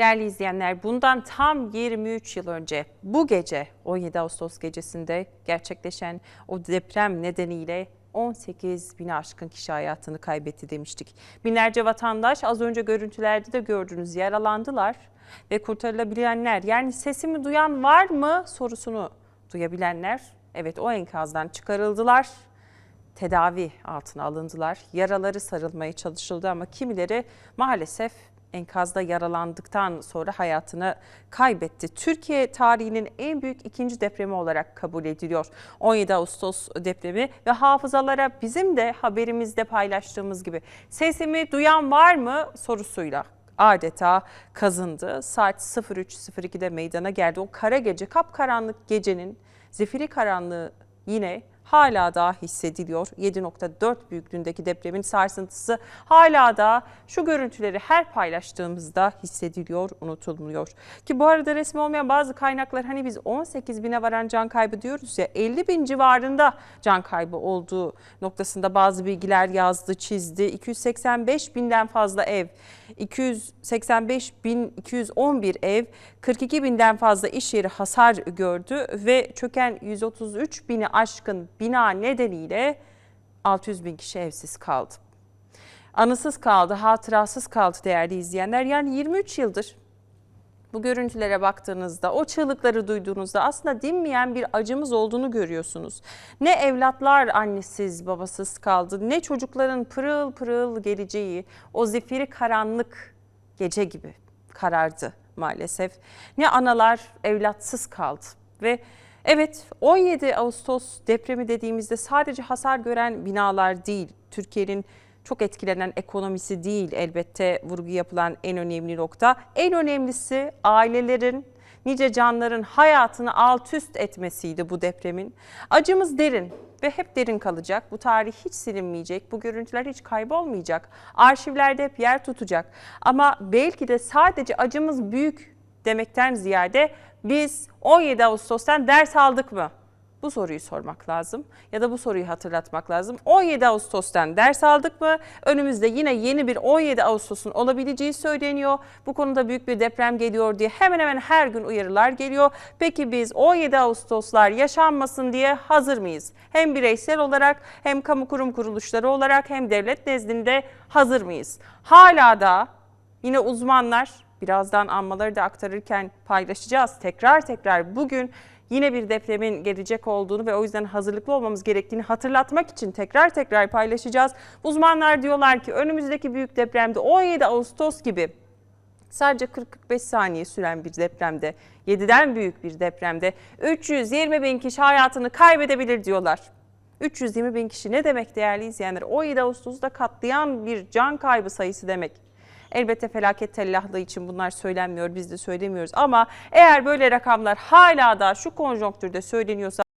Değerli izleyenler bundan tam 23 yıl önce bu gece 17 Ağustos gecesinde gerçekleşen o deprem nedeniyle 18 bini aşkın kişi hayatını kaybetti demiştik. Binlerce vatandaş az önce görüntülerde de gördünüz yaralandılar ve kurtarılabilenler yani sesimi duyan var mı sorusunu duyabilenler evet o enkazdan çıkarıldılar tedavi altına alındılar. Yaraları sarılmaya çalışıldı ama kimileri maalesef enkazda yaralandıktan sonra hayatını kaybetti. Türkiye tarihinin en büyük ikinci depremi olarak kabul ediliyor. 17 Ağustos depremi ve hafızalara bizim de haberimizde paylaştığımız gibi sesimi duyan var mı sorusuyla adeta kazındı. Saat 03.02'de meydana geldi. O kara gece, kapkaranlık gecenin zifiri karanlığı yine hala daha hissediliyor. 7.4 büyüklüğündeki depremin sarsıntısı hala da şu görüntüleri her paylaştığımızda hissediliyor, unutulmuyor. Ki bu arada resmi olmayan bazı kaynaklar hani biz 18 bine varan can kaybı diyoruz ya 50 bin civarında can kaybı olduğu noktasında bazı bilgiler yazdı, çizdi. 285 binden fazla ev, 285 bin 211 ev, 42 binden fazla iş yeri hasar gördü ve çöken 133 bini aşkın bina nedeniyle 600 bin kişi evsiz kaldı. Anısız kaldı, hatırasız kaldı değerli izleyenler. Yani 23 yıldır bu görüntülere baktığınızda, o çığlıkları duyduğunuzda aslında dinmeyen bir acımız olduğunu görüyorsunuz. Ne evlatlar annesiz, babasız kaldı, ne çocukların pırıl pırıl geleceği, o zifiri karanlık gece gibi karardı maalesef. Ne analar evlatsız kaldı ve Evet 17 Ağustos depremi dediğimizde sadece hasar gören binalar değil, Türkiye'nin çok etkilenen ekonomisi değil elbette vurgu yapılan en önemli nokta. En önemlisi ailelerin, nice canların hayatını alt üst etmesiydi bu depremin. Acımız derin ve hep derin kalacak. Bu tarih hiç silinmeyecek. Bu görüntüler hiç kaybolmayacak. Arşivlerde hep yer tutacak. Ama belki de sadece acımız büyük demekten ziyade biz 17 Ağustos'tan ders aldık mı? Bu soruyu sormak lazım ya da bu soruyu hatırlatmak lazım. 17 Ağustos'tan ders aldık mı? Önümüzde yine yeni bir 17 Ağustos'un olabileceği söyleniyor. Bu konuda büyük bir deprem geliyor diye hemen hemen her gün uyarılar geliyor. Peki biz 17 Ağustos'lar yaşanmasın diye hazır mıyız? Hem bireysel olarak hem kamu kurum kuruluşları olarak hem devlet nezdinde hazır mıyız? Hala da yine uzmanlar birazdan anmaları da aktarırken paylaşacağız. Tekrar tekrar bugün yine bir depremin gelecek olduğunu ve o yüzden hazırlıklı olmamız gerektiğini hatırlatmak için tekrar tekrar paylaşacağız. Uzmanlar diyorlar ki önümüzdeki büyük depremde 17 Ağustos gibi sadece 40-45 saniye süren bir depremde, 7'den büyük bir depremde 320 bin kişi hayatını kaybedebilir diyorlar. 320 bin kişi ne demek değerli izleyenler? 17 Ağustos'ta katlayan bir can kaybı sayısı demek. Elbette felaket tellahlığı için bunlar söylenmiyor, biz de söylemiyoruz. Ama eğer böyle rakamlar hala da şu konjonktürde söyleniyorsa